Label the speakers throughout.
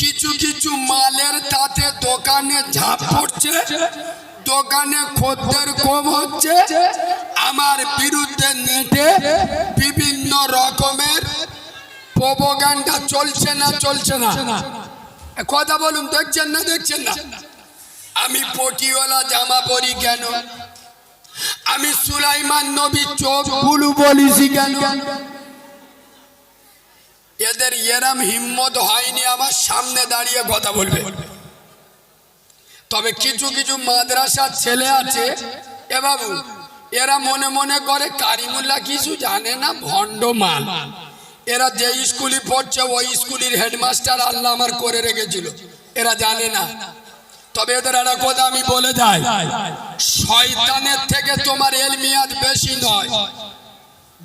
Speaker 1: কিছু কিছু মালের তাতে দোকানে ঝাঁপ পড়ছে, দোকানে খদ্দের কম হচ্ছে, আমার বিরুদ্ধে নেটে বিভিন্ন রকমের প্রোপাগান্ডা চলছে না চলছে না। কথা বলুন, দেখছেন না দেখছেন না? আমি পটিওয়ালা জামা পরি কেন? আমি সুলাইমান নবী চোখ বুলু বলিছি কেন? এদের এরাম হিম্মত হয়নি, আমার সামনে দাঁড়িয়ে কথা বলবে। তবে কিছু কিছু মাদ্রাসার ছেলে আছে, এ বাবু, এরা মনে মনে করে কারিমুল্লা কিছু জানে না ভণ্ড মাল এরা যে স্কুলে পড়ছে, ওই স্কুলের হেডমাস্টার আল্লাহ আমার করে রেখেছিল। এরা জানে না। তবে এদের একটা কথা আমি বলে যাই, শয়তানের থেকে তোমার এলমিয়াদ বেশি নয়।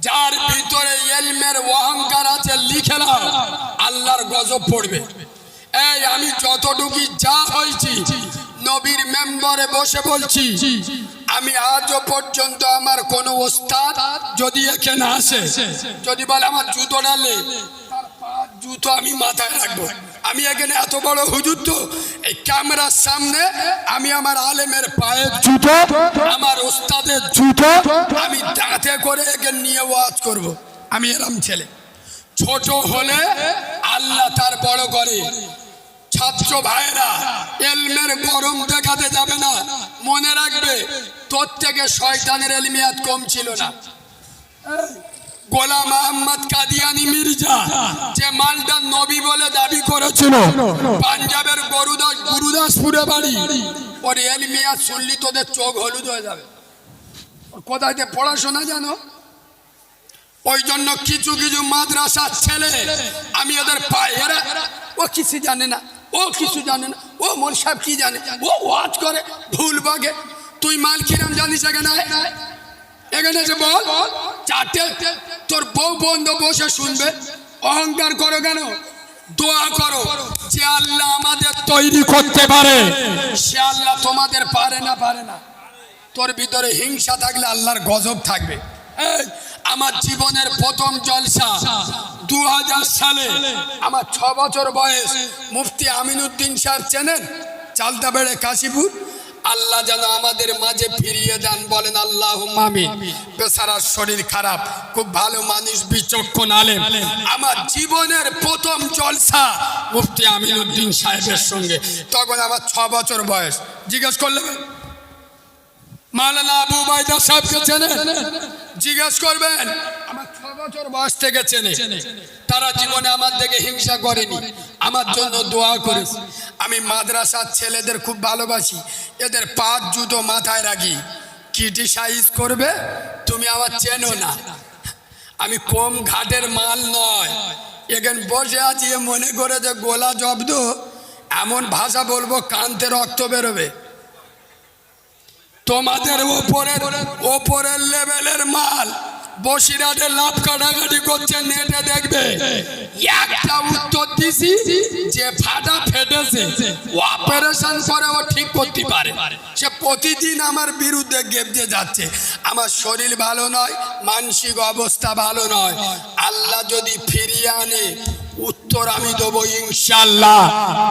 Speaker 1: যার ভিতরে এলমের অহংকার আছে লিখে নাও। আল্লাহর গজব পড়বে। এই আমি যতটুকু যা হয়েছি নবীর মেম্বারে বসে বলছি আমি আজও পর্যন্ত আমার কোনো ওস্তাদ যদি এখানে আসে যদি বলে আমার জুতো ডালে জুতো আমি মাথায় রাখব। আমি এখানে এত বড় হুজুর তো এই ক্যামেরার সামনে আমি আমার আলেমের পায়ের জুতো আমার ওস্তাদের জুতো আমি করে একে নিয়ে ওয়াজ করব। আমি এরম ছেলে। ছোট হলে আল্লাহ তার বড় করে। ছাত্র ভাইরা এলমের গরম দেখাতে যাবে না। মনে রাখবে, তোর থেকে শয়তানের এলমিয়াত কম ছিল না। গোলাম আহমদ কাদিয়ানি মির্জা যে মালটা নবী বলে দাবি করেছিল, পাঞ্জাবের গরুদাস গুরুদাসপুরে বাড়ি। ওর এলমিয়া শুনলি তোদের চোখ হলুদ হয়ে যাবে। কোথায় পড়াশোনা জানো? ওই জন্য কিছু কিছু মাদ্রাসার ছেলে আমি ওদের পাই এরা ও কিছু জানে না, ও কিছু জানে না, ও মোর সাহেব কি জানে, ও ওয়াজ করে, ভুল বাগে তুই মাল কিরাম জানিস এখানে? এখানে এসে বল, চারটে তোর বউ বন্ধ বসে শুনবে। অহংকার করো কেন? দোয়া করো যে আল্লাহ আমাদের তৈরি করতে পারে। সে আল্লাহ তোমাদের পারে না পারে না। তোর ভিতরে হিংসা থাকলে আল্লাহর গজব থাকবে। আমার জীবনের প্রথম জলসা দু হাজার সালে। আমার ছ বছর বয়স। মুফতি আমিনুদ্দিন সাহেব চেনেন? চালতা বেড়ে কাশীপুর। আল্লাহ যেন আমাদের মাঝে ফিরিয়ে দেন, বলেন আল্লাহ বেচারার শরীর খারাপ, খুব ভালো মানুষ, বিচক্ষণ আলেম। আমার জীবনের প্রথম জলসা মুফতি আমিনুদ্দিন সাহেবের সঙ্গে। তখন আমার ছ বছর বয়স। জিজ্ঞেস করলেন মালানা আবু বাইদা সাহেবকে চেনে। জিজ্ঞেস করবেন আমার ছ বছর বয়স থেকে চেনে। তারা জীবনে আমার থেকে হিংসা করেনি। আমার জন্য দোয়া করেছে। আমি মাদ্রাসার ছেলেদের খুব ভালোবাসি। এদের পাঁচ জুতো মাথায় রাখি। ক্রিটিসাইজ করবে তুমি আমার চেনো না। আমি কম ঘাটের মাল নয়। এখানে বসে আছি মনে করে যে গোলা জব্দ। এমন ভাষা বলব কান্তে রক্ত বেরোবে। তোমাদের ওপরের ওপরের লেভেলের মাল বসিরাটে লাভ কাটাকাটি করছে, নেটে দেখবে। একটা উত্তর দিছি যে ফাটা ফেটেছে অপারেশন করে ও ঠিক করতে পারে। সে প্রতিদিন আমার বিরুদ্ধে গেপতে যাচ্ছে। আমার শরীর ভালো নয়, মানসিক অবস্থা ভালো নয়। আল্লাহ যদি ফিরিয়ে আনে, উত্তর আমি দেবো ইনশাল্লাহ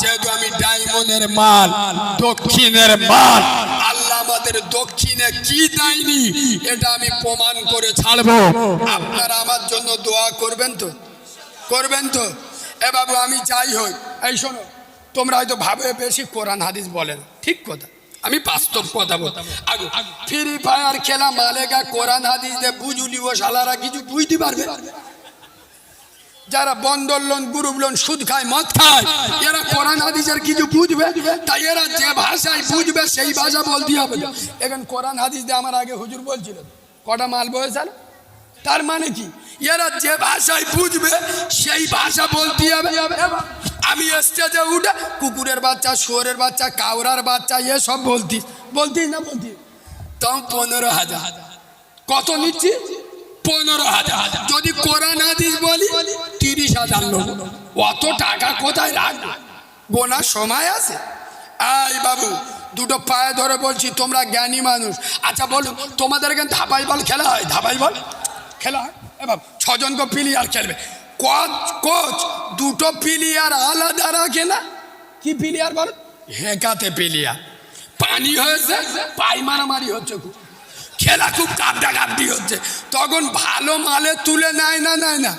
Speaker 1: যেহেতু আমি ডায়মন্ডের মাল, দক্ষিণের মাল আমাদের দক্ষিণে কি দেয়নি এটা আমি প্রমাণ করে ছাড়বো। আপনারা আমার জন্য দোয়া করবেন তো? করবেন তো? এ আমি যাই হই। এই শোনো, তোমরা হয়তো ভাবে বেশি কোরআন হাদিস বলেন ঠিক কথা। আমি বাস্তব কথা বল ফ্রি ফায়ার খেলা মালেগা কোরআন হাদিস দে, বুঝুলি ও শালারা কিছু বুঝতে পারবে যারা বন্দর লোন, গ্রুপ লোন, সুদ খায়, মদ খায়, এরা কোরআন, হাদিসের কিছু বুঝবে? তাই এরা যে ভাষায় বুঝবে, সেই ভাষা বলতে হবে। এখন কোরআন, হাদিস দিয়ে আমার আগে হুজুর বলছিল, কটা মাল বয়েছেন তার মানে কি? এরা যে ভাষায় বুঝবে, সেই ভাষা বলতে হবে। আমি স্টেজে উঠে কুকুরের বাচ্চা, শুয়োরের বাচ্চা কাউরার বাচ্চা, এসব বলতি। বলতি না বলতি? তাও পনেরো হাজার। কত নিচ্ছি? পনেরো হাজার। যদি কোরআন হাদিস বলি, তিরিশ হাজার লোক। অত টাকা কোথায় রাখব? গোনার সময় আছে? এই বাবু, দুটো পায়ে ধরে বলছি, তোমরা জ্ঞানী মানুষ। আচ্ছা বলুন, তোমাদের এখানে ধাপাই বল খেলা হয়? ধাপাই বল? খেলা হয়? এ বাবু, ছজনকে প্লেয়ার খেলবে। কোচ কোচ, দুটো প্লেয়ার আলাদা রাখে না? কি প্লেয়ার বল? হেঁকাতে প্লেয়ার। পানি হয়েছে, পাই মারামারি হচ্ছে খুব। খেলা খুব কাপড়ি হচ্ছে। তখন ভালো মালে তুলে নেয় না নেয় না।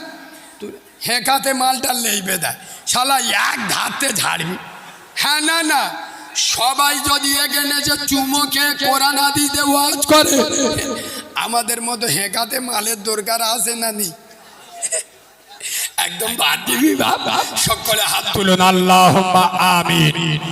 Speaker 1: হেঁকাতে মালটা লেইবে দেয় শালা এক ধারতে ঝাড়বি হ্যাঁ না না। সবাই যদি এখানে যে চুমোকে কোরআন আদি দিয়ে ওয়াজ করে, আমাদের মতো হেঁকাতে মালের দরকার আছে না নি একদম বাদ দিবি বাবা সকলে হাত তুলুন।
Speaker 2: আল্লাহ আমিন।